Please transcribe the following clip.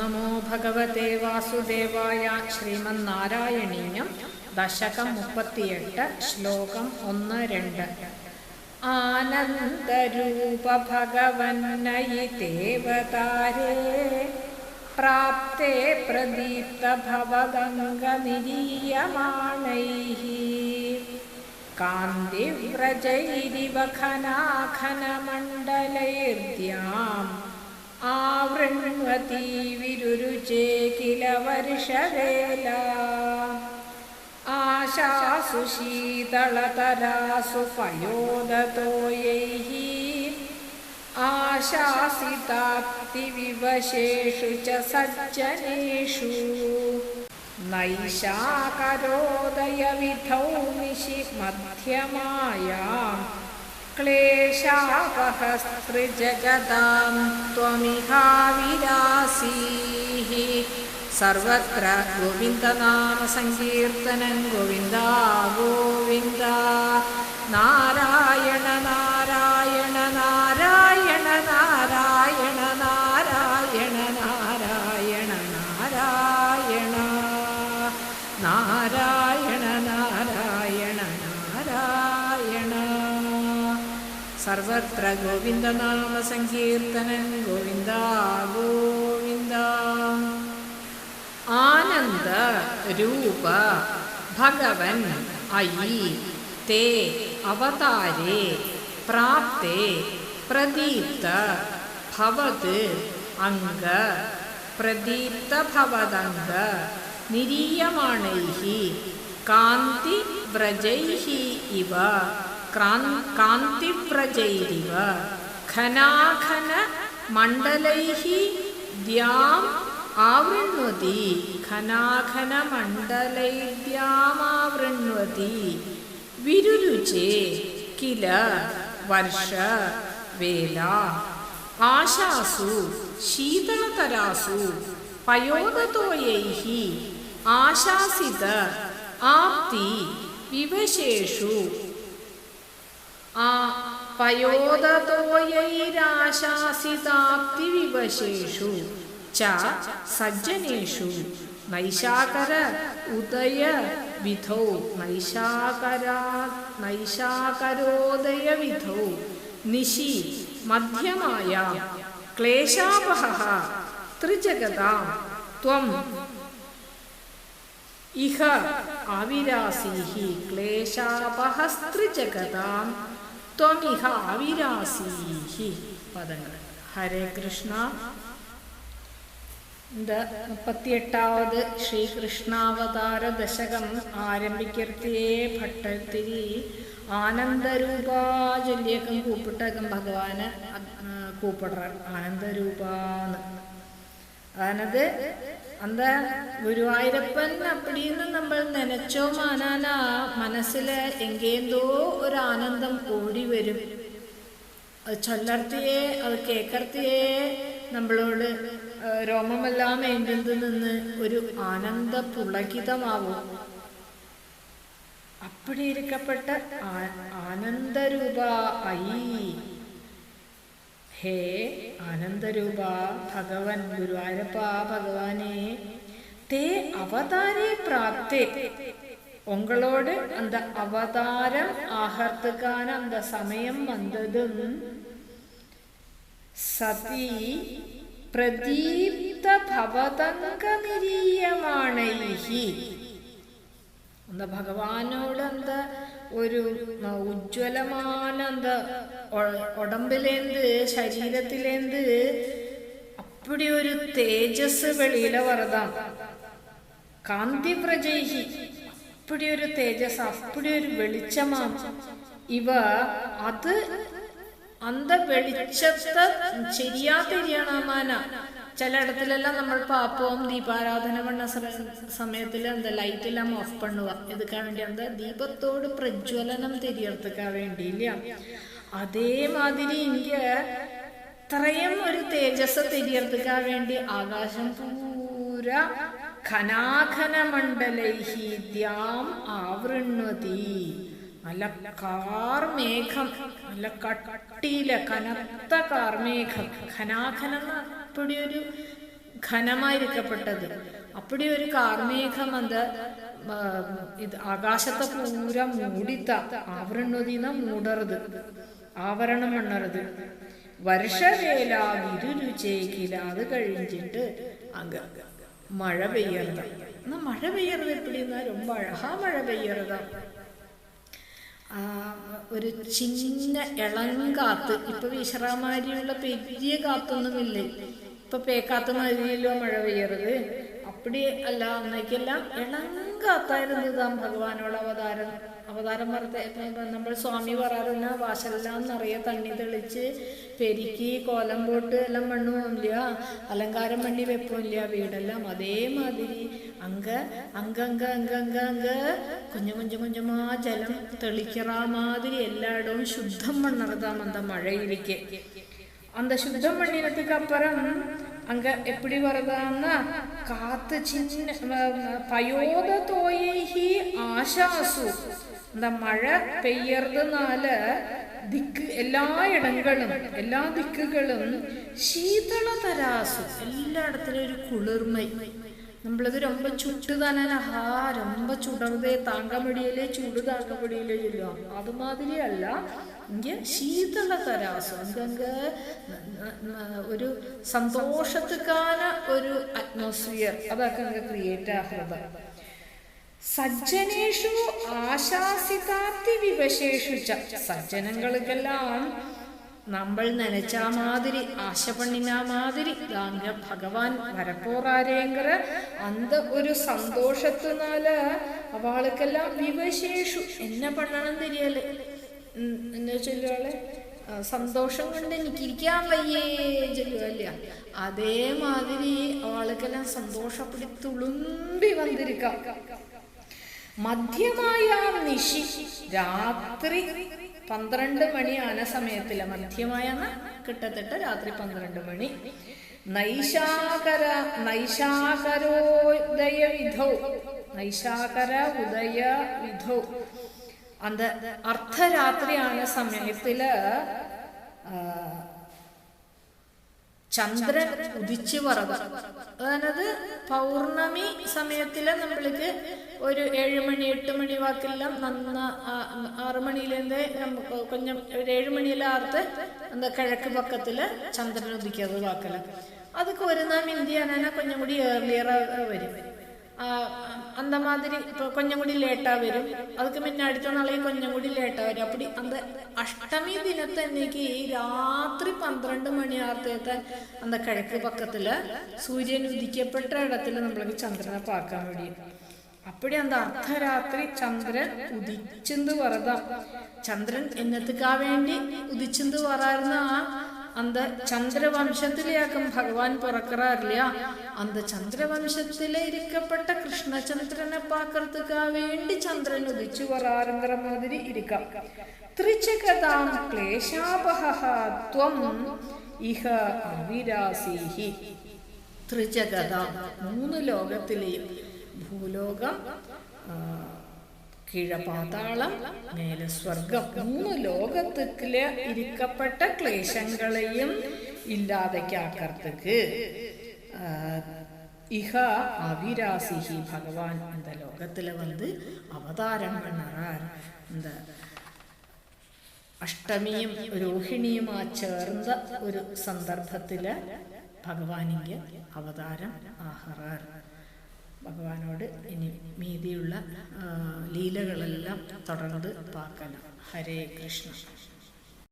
നമോ ഭഗവതേ വാസുദേവായ ശ്രീമന്നാരായണീയം ദശകം മുപ്പത്തിയെട്ട് ശ്ലോകം ഒന്ന് രണ്ട്. ആനന്ദരൂപ ഭഗവന്നയി ദേവതാരേ പ്രാപ്തേ പ്രദീപ്ത ഭവഗംഗനിരീയമാണൈः കാന്തിവ്രജൈരിവ ഖനാഖനമണ്ഡലൈർദ്യാम् आवृण्वती विरुरुचे किल वर्षवेला आशासु शीतलतरासु पयोदतोयैः आशासिताप्तिविवशेषु च सज्जनेषु नैशाकरोदयविधौ निशि मध्यमायाम् क्लेशापहस्त्रिजगदां त्वमिहाविलासीः सर्वत्र गोविन्दनामसङ्कीर्तनं गोविन्द गोविन्द नारायण സർവത്ര ഗോവിന്ദനാമ സങ്കീർത്തനൻ ഗോവിന്ദ ഗോവിന്ദ. ആനന്ദ രൂപ ഭഗവൻ അയി തേ അവതാരേ പ്രാപ്തേ പ്രദീപ്ത ഭവത് അംഗ പ്രദീപ്ത ഭവദംഗ നിരീയമാണൈ കാന്തി വ്രജൈ ഇവ. कान्तिव्रजैरिव घनाघनमण्डलैः द्याम् आवृण्वति घनाघनमण्डलैर्द्यामावृण्वति विरुरुचे किल वर्ष वेला आशासु शीतलतरासु पयोगतोयैः आशासित आप्ति विवशेषु ആ പയോദതോയൈരാശാസിതാപ്തിവിവശേഷു ച സജ്ജനേഷു നൈശാകര ഉദയ വിധൗ നൈശാകരാ നൈശാകരോദയ വിധൗ നിശി മധ്യമായ ക്ലേശാപഹ ത്രിജഗതാം ത്വം ഇഹ അവിരാസീഹി ക്ലേശാപഹസ്തൃജഗതാം. ത്വമിഹ അവിരാസീഹി പദങ്ങൾ. ഹരേ കൃഷ്ണ. മുപ്പത്തിയെട്ടാവത് ശ്രീകൃഷ്ണാവതാര ദശകം ആരംഭിക്കർത്തിയേ ഭട്ടത്തിരി ആനന്ദരൂപാചൊല്ലിയൊക്കെ കൂപ്പിട്ടകം ഭഗവാന് കൂപ്പിടറ ആനന്ദരൂപാന്ന്. അതായത് എന്താ ഗുരുവായൂരപ്പൻ അപ്പടിന്ന് നമ്മൾ നനച്ചോ മാനാനാ മനസ്സിൽ എങ്കേന്തോ ഒരു ആനന്ദം ഓടി വരും. അത് ചൊല്ലർത്തിയേ അത് കേക്കർത്തിയെ നമ്മളോട് രോമമെല്ലാം എങ്കിന്ത് നിന്ന് ഒരു ആനന്ദ പുളകിതമാവും. അപ്പടി ഇരിക്കപ്പെട്ട ആനന്ദരൂപ ഐ ഹേ ആനന്ദരൂപ ഭഗവൻ ഗുരുവായൂരപ്പ ഭഗവാനെ തേ അവതാരേ പ്രാപ്തേ உங்களோடு அந்த அவதாரம் ஆகிறதுக்கான அந்த சமயம் வந்ததும் சதி பிரதீப்த பவதங்க நிரியமாணைகி அந்த ഭഗവാനോട് എന്താ ഒരു உஜ்ஜலமான ഉടമ്പിലേന്ത് ശരീരത്തിലേന്ത് അപ്പടി ഒരു തേജസ് വെളിയില വരതാണ് കാന്തി പ്രജയി അപ്പടി ഒരു തേജസ് അപ്പടി ഒരു വെളിച്ചമാണ് ഇവ അത് അന്ത വെളിച്ചത്തെ ശരിയാ തെരിയണമാന. ചിലയിടത്തിലെല്ലാം നമ്മൾ പാപ്പവും ദീപാരാധന പണ്ണ സമയത്തിൽ എന്താ ലൈറ്റ് എല്ലാം ഓഫ് പണ്ണുക എതുക്കാൻ വേണ്ടി എന്താ ദീപത്തോട് പ്രജ്വലനം തിരിയർത്തുക്കാൻ വേണ്ടിയില്ല. അതേമാതിരി എനിക്ക് ഇത്രയും ഒരു തേജസ് തിരിയർത്തുക്കാൻ വേണ്ടി ആകാശം പൂര ഖനാഖന മണ്ഡലൈഹി ദ്യാം ആവൃണ്വതി നല്ല കാർമേഘം നല്ല കട്ടിയിലെ കനത്ത കാർമേഘം. ഖനാഖനം ഒരു ஒரு ഘനമായിരിക്കപ്പെട്ടത് അപ്പടി ഒരു കാർമേഘം അത് ഇത് ആകാശത്തെ പൂര മൂടിത്ത ആവരണ മൂടരുത് ആവരണം മണ്ണരുത് വർഷവേല വിരുരുചേക്കില അത് കഴിഞ്ഞിട്ട് അങ്ങ് മഴ പെയ്യരുത്. എന്നാ മഴ പെയ്യരുത് എപ്പിടിന്നാ ரொம்ப அழகா മഴ പെയ്യരുത്. ഒരു ചിന്ന ഇളം ഇപ്പൊ വിശ്രാമാരിയുള്ള പെരിയ കാത്തൊന്നുമില്ലേ? ഇപ്പൊ പേക്കാത്ത മതിയല്ലോ മഴ പെയ്യരുത്. അപ്പടി അല്ല അന്നേക്കെല്ലാം ഇണങ്കാത്തായിരുന്നു താൻ ഭഗവാനോട് അവതാരം. അവതാരം പറഞ്ഞ നമ്മൾ സ്വാമി പറയാറുന്ന വാശലെല്ലാം നിറയെ തണ്ണി തെളിച്ച് പെരുക്കി കോലം പോട്ട് എല്ലാം മണ്ണുമില്ല അലങ്കാരം മണ്ണി വെപ്പില്ല വീടെല്ലാം അതേമാതിരി അങ്ക അങ്കങ്ക അങ്കങ്ക അങ്ക കുഞ്ഞു കുഞ്ഞു കുഞ്ഞുമാ ജലം തെളിക്കറാ മാതിരി എല്ലായിടവും ശുദ്ധം മണ്ണിറതാമെന്താ മഴയിലേക്ക്. அந்த சுத்த பண்ணினதுக்கு அப்புறம் அங்க எப்படி வரதான்னா காத்து சின்ன பயோத தோயி ஆஷாசு இந்த மழை பெய்யறதுனால ദിക്ക് എല്ലാ ഇടങ്ങളും എല്ലാ ദിക്കുകളും ശീതള തരാസു. എല്ലായിടത്തിലും ഒരു കുളിർമ. നമ്മളത് രൊമ്പ ചുട്ട് ആ രൊമ്പ ചുടർതേ താങ്ക മുടിയിലെ ചൂട് താങ്ക മുടിയിലെ ചൊല്ലുക ഇങ്ങ ശീതള തരാസു. അങ്കങ്ക ഒരു സന്തോഷത്തുക്കാന ഒരു അറ്റ്മോസ്ഫിയർ അതൊക്കെ അങ്ങ് ക്രിയേറ്റ് ആഹ്ലത സജ്ജനേഷു ആശാസിതാർത്ഥി വിവശേഷു സജ്ജനങ്ങൾക്കെല്ലാം നമ്മൾ നനച്ചാ മാതിരി ആശ പണിനാ മാതിരി താങ്ക ഭഗവാൻ വരപ്പോറാരേങ്കര അന്ത ഒരു സന്തോഷത്തിനാല് അവൾക്കെല്ലാം വിവശേഷു. എന്നെ പണ്ണണം തിരിയൽ ഉം, എന്ന് സന്തോഷം കൊണ്ട് എനിക്ക് ഇരിക്കാൻ വയ്യേ ചൊല്ലുവല്ല അതേമാതിരി ആളുകളെല്ലാം സന്തോഷപ്പെടി തുളുമ്പി വന്നിരിക്കാം. മധ്യമായ നിശി രാത്രി പന്ത്രണ്ട് മണി ആന സമയത്തിൽ. മധ്യമായ കിട്ടത്തിട്ട് രാത്രി പന്ത്രണ്ട് മണി. നൈശാകര നൈശാകരോദയ വിധോ നൈശാകര ഉദയ വിധൗ അന്ത അർദ്ധരാത്രിയാണ് സമയത്തിൽ ചന്ദ്രൻ ഉദിച്ചു പറക അതായത് പൗർണമി സമയത്തിൽ നമ്മൾക്ക് ഒരു ഏഴ് മണി എട്ട് മണി വാക്കെല്ലാം നന്ന ആറ് മണിയിലേന്ത് നമുക്ക് കൊഞ്ഞം ഒരു ഏഴ് മണിയിലാർത്ത് എന്താ കിഴക്ക് പക്കത്തിൽ ചന്ദ്രൻ ഉദിക്കാതെ വാക്കല. അതൊക്കെ ഒരു നാം ഇന്ത്യ കൊഞ്ഞം കൂടി ഏർലിയർ വരും. அந்த மாதிரி இப்போ கொஞ்சம் கூடி லேட்டா வரும் அதுக்கு முன்ன அடுத்த நாளே கொஞ்சம் കൂടി ലേറ്റാ വരും അപ്പടി அந்த അഷ്ടമി ദിനത്തന്നേക്ക് രാത്രി പന്ത്രണ്ട് മണി ആർത്തേത്താൻ அந்த കിഴക്ക് പക്കത്തില് സൂര്യൻ ഉദിക്കപ്പെട്ട ഇടത്തില് നമ്മൾക്ക് ചന്ദ്രനെ പാക്കാൻ വേണ്ടി അപ്പടി அந்த അർദ്ധരാത്രി ചന്ദ്രൻ ഉദിച്ചെന്ന് പറതാം ചന്ദ്രൻ എന്നത്തുക്കാ വേണ്ടി ഉദിച്ചെന്ന് പറയാറുന്ന ആ അന്ത ചന്ദ്രവംശത്തിലേക്കും ഭഗവാൻ പുറക്കറാറില്ല. അന്ത ചന്ദ്രവംശത്തിലെ ഇരിക്കപ്പെട്ട കൃഷ്ണചന്ദ്രനെ പാക്കർത്തുക വേണ്ടി ചന്ദ്രൻ ഉദിച്ചു വരാറുങ്കറ മാതിരി ഇരിക്കാം. ത്രിചകതാം ക്ലേശാപഹ ഇഹ അവിരാസീഹി. ത്രിചകത മൂന്ന് ലോകത്തിലെയും ഭൂലോകം കീഴപാതാളം മേലെ സ്വർഗം മൂന്ന് ലോകത്തിൽ ഇരിക്കപ്പെട്ട ക്ലേശങ്ങളെയും ഇല്ലാതെക്കാക്കർത്തേക്ക്. ഇഹ അവിരാസിഹി ഭഗവാൻ എന്ന ലോകത്തിൽ വന്ന് അവതാരം പണ്ണറാൻ എന്താ അഷ്ടമിയും രോഹിണിയുമാ ചേർന്ന ഒരു സന്ദർഭത്തിൽ ഭഗവാനിക്ക് അവതാരം ആഹറാർ ഭഗവാനോട് ഇനി മീതിയുള്ള ലീലകളെല്ലാം തുടർന്ന് പാക്കണം ഹരേ കൃഷ്ണ.